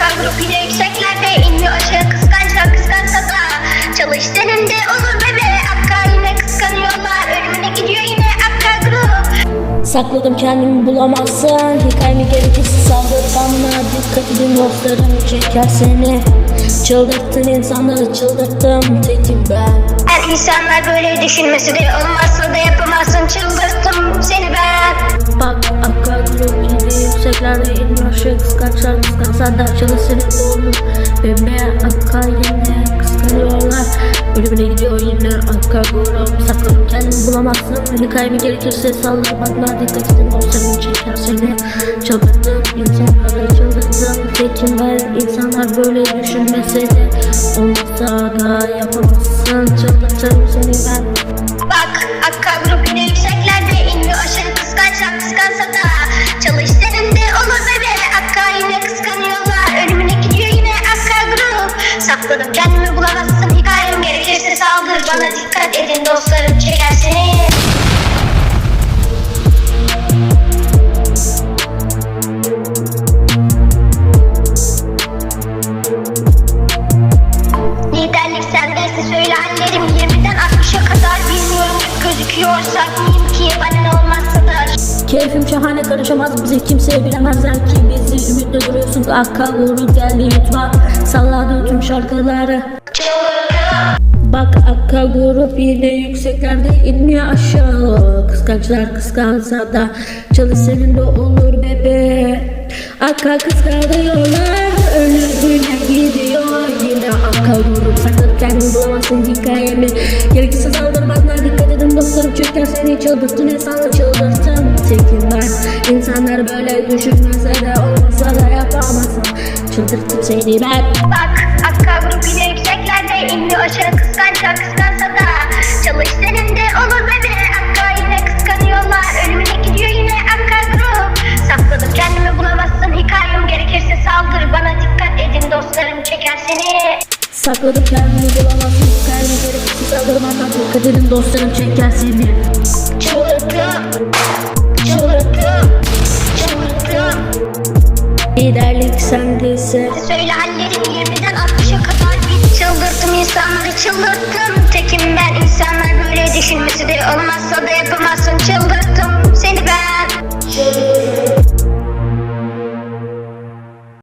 Kalkan grup ile yükseklerde inmiyor aşağı kıskançlar kıskansa da. Çalış senin de olur bebe. Akka yine kıskanıyorlar. Ölümüne gidiyor yine Akka grup Sakladım kendimi bulamazsın Hikayemi gerekirse saldır bana. Dikkat edin dostlarım çeker seni. Çıldırttın insanları çıldırttım. Tekim ben. Er insanlar böyle düşünmesi de olmazsa da yapamazsın. Çıldırttım seni ben inmiyor şey kıskançlar kıskansa da çalışır doğru Bebeğe akka yine kıskanıyorlar. Ölümüne gidiyor yine akka grup Sakın kendini bulamazsın. Hikayemi gerekirse saldır bana Dikkat edin dostlarım çeker seni. Çıldırttım insanları çıldırttım Tekim ben insanlar böyle düşünmese de Olmasa da yapamazsın. Çıldırttım seni ben Kendimi bulamazsın Hikayem gerekirse saldır. Bana dikkat edin dostlarım çeker seni Liderlik sendeyse söyle hallerim. 20'den 60'a kadar bilmiyorum gözüküyorsak miyim ki bana ne olmazsa da Keyfim şahane karışamaz bizi kimseye bilemezler ki. Bizi ümitle duruyorsun. Akka vurur geldi yutma Salladı tüm şarkıları Bak akka grup yine yükseklerde inmiyor aşağı. Kıskançlar kıskansa da çalış senin de olur bebe. Akka kıskanıyorlar ölümüne gidiyor Yine. Akka grup sakın kendini bulamazsın hikayemi. Gerekirse saldırmazlar dikkat edin dostlarım Çöker seni çıldırttın insanı çıldırttın. Tekim ben insanlar böyle düşünmese de olmasa da yapamazsın. Çıldırttım seni ben. Bak Sakladım kendimi bulamazsın gerekirse saldırmazsan Dikkat edin dostlarım çeker seni Çıldırttım Çıldırttım Çıldırttım Liderlik sendeyse Söyle hallerim 20'den 60'a kadar bir çıldırttım insanları çıldırttım. Tekim ben. İnsanlar böyle düşünmesi de olmazsa da yapamazsın. Çıldırttım